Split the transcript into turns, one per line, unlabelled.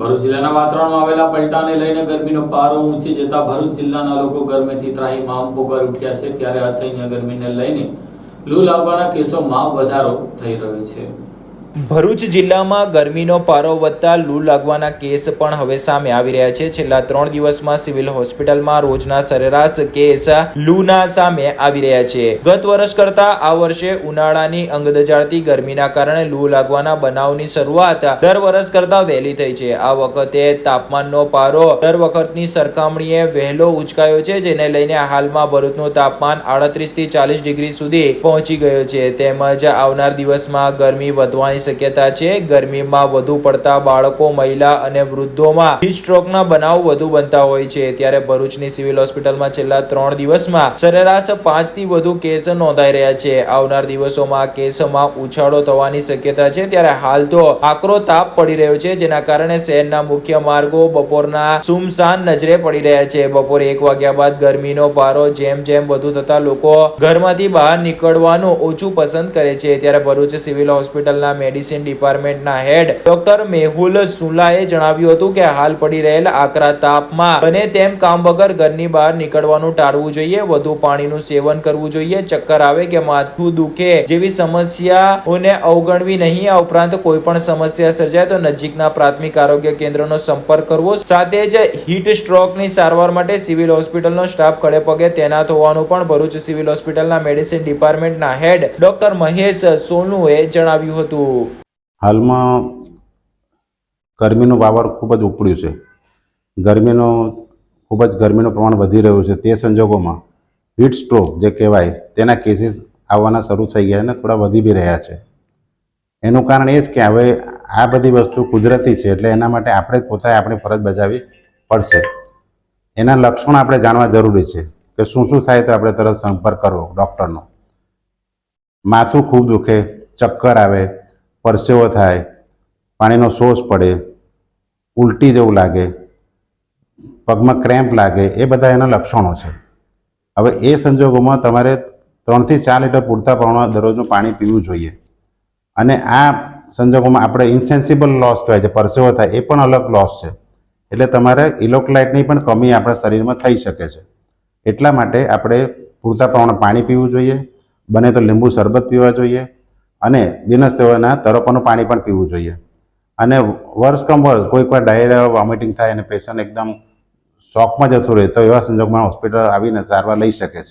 ભરૂચ જિલ્લાના વાતાવરણમાં આવેલા પલટાને લઈને ગરમીનો પારો ઊંચી જતા ભરૂચ જિલ્લાના લોકો ગરમીથી ત્રાહીમામ પોકાર ઉઠ્યા છે. ત્યારે અસહ્ય ગરમીને લઈને લૂ લાવવાના કેસોમાં વધારો થઈ રહ્યો છે.
ભરૂચ જિલ્લામાં ગરમીનો પારો વધતા લૂ લાગવાના કેસ પણ હવે સામે આવી રહ્યા છે. છેલ્લા ત્રણ દિવસમાં સિવિલ હોસ્પિટલમાં રોજના સરેરાશ કેસ લૂના સામે આવી રહ્યા છે. ગત વર્ષ કરતા આ વર્ષે ઉનાળાની અંગદજાળતી ગરમીના કારણે લૂ લાગવાના બનાવની શરૂઆત દર વર્ષ કરતા વહેલી થઈ છે. આ વખતે તાપમાનનો પારો દર વખતની સરખામણીએ વહેલો ઉચકાયો છે, જેને લઈને હાલમાં ભરૂચનું તાપમાન આડત્રીસથી ચાલીસ ડિગ્રી સુધી પહોંચી ગયો છે. તેમજ આવનાર દિવસમાં ગરમી વધવાની શક્યતા છે. ગરમીમાં વધુ પડતા બાળકો, મહિલા અને વૃદ્ધોમાં હીટ સ્ટ્રોકના બનાવ વધુ બનતા હોય છે. ત્યારે ભરૂચની સિવિલ હોસ્પિટલમાં છેલ્લા ત્રણ દિવસમાં સરેરાશ પાંચથી વધુ કેસ નોંધાઈ રહ્યા છે. આવનાર દિવસોમાં કેસોમાં ઉછાળો થવાની શક્યતા છે. ત્યારે હાલ તો આકરો તાપ પડી રહ્યો છે, જેના કારણે શહેરના મુખ્ય માર્ગો બપોરના સુમસાન નજરે પડી રહ્યા છે. બપોરે એક વાગ્યા બાદ ગરમીનો પારો જેમ જેમ વધુ થતા લોકો ઘરમાંથી બહાર નીકળવાનું ઓછું પસંદ કરે છે. ત્યારે ભરૂચ સિવિલ હોસ્પિટલના મેડિસિન ડિપાર્ટમેન્ટના હેડ ડોક્ટર મેહુલ સુલાએ જણાવ્યું હતું કે હાલ પડી રહેલ આકરા તાપમાં બને તેમ કામ વગર ઘરની બહાર નીકળવાનું ટાળવું જોઈએ, વધુ પાણીનું સેવન કરવું જોઈએ, ચક્કર આવે કે માથું દુખે જેવી સમસ્યાઓને અવગણવી નહીં. આ ઉપરાંત કોઈ પણ સમસ્યા સર્જાય તો નજીકના પ્રાથમિક આરોગ્ય કેન્દ્રનો સંપર્ક કરવો, સાથે જ હીટ સ્ટ્રોકની સારવાર માટે સિવિલ હોસ્પિટલનો સ્ટાફ ખડે પગે તૈનાત હોવાનું પણ ભરૂચ સિવિલ હોસ્પિટલના મેડિસિન ડિપાર્ટમેન્ટના હેડ ડોક્ટર મહેશ સોનુએ જણાવ્યું હતું.
હાલમાં ગરમીનું વાવર ખૂબ જ ઉપડ્યું છે. ગરમીનો, ખૂબ જ ગરમીનું પ્રમાણ વધી રહ્યું છે તે સંજોગોમાં હીટ સ્ટ્રોક જે કહેવાય તેના કેસીસ આવવાના શરૂ થઈ ગયા અને થોડા વધી બી રહ્યા છે. એનું કારણ એ જ કે હવે આ બધી વસ્તુ કુદરતી છે એટલે એના માટે આપણે પોતાએ આપણી ફરજ બજાવવી પડશે. એના લક્ષણો આપણે જાણવા જરૂરી છે કે શું શું થાય તો આપણે તરત સંપર્ક કરવો ડૉક્ટરનો માથું ખૂબ દુખે, ચક્કર આવે પરસેવો થાય, પાણીનો સોસ પડે, ઉલટી જેવું લાગે, પગમાં ક્રેમ્પ લાગે, એ બધા એના લક્ષણો છે. હવે એ સંજોગોમાં તમારે ત્રણથી ચાર લીટર પૂરતા પ્રમાણમાં દરરોજનું પાણી પીવું જોઈએ. અને આ સંજોગોમાં આપણે ઇન્સેન્સિબલ લોસ કહેવાય છે, પરસેવો થાય, એ પણ અલગ લોસ છે. એટલે તમારે ઇલોક્લાઇટની પણ કમી આપણા શરીરમાં થઈ શકે છે. એટલા માટે આપણે પૂરતા પ્રમાણમાં પાણી પીવું જોઈએ, બને તો લીંબુ શરબત પીવા જોઈએ અને બિનસ તેઓના તરફોનું પાણી પણ પીવું જોઈએ. અને વર્ષ કમ વર્ષ કોઈક વાર ડાયરિયા વોમિટિંગ થાય અને પેશન્ટ એકદમ શોકમાં જતું રહે તો એવા સંજોગમાં હોસ્પિટલ આવીને સારવાર લઈ શકે છે.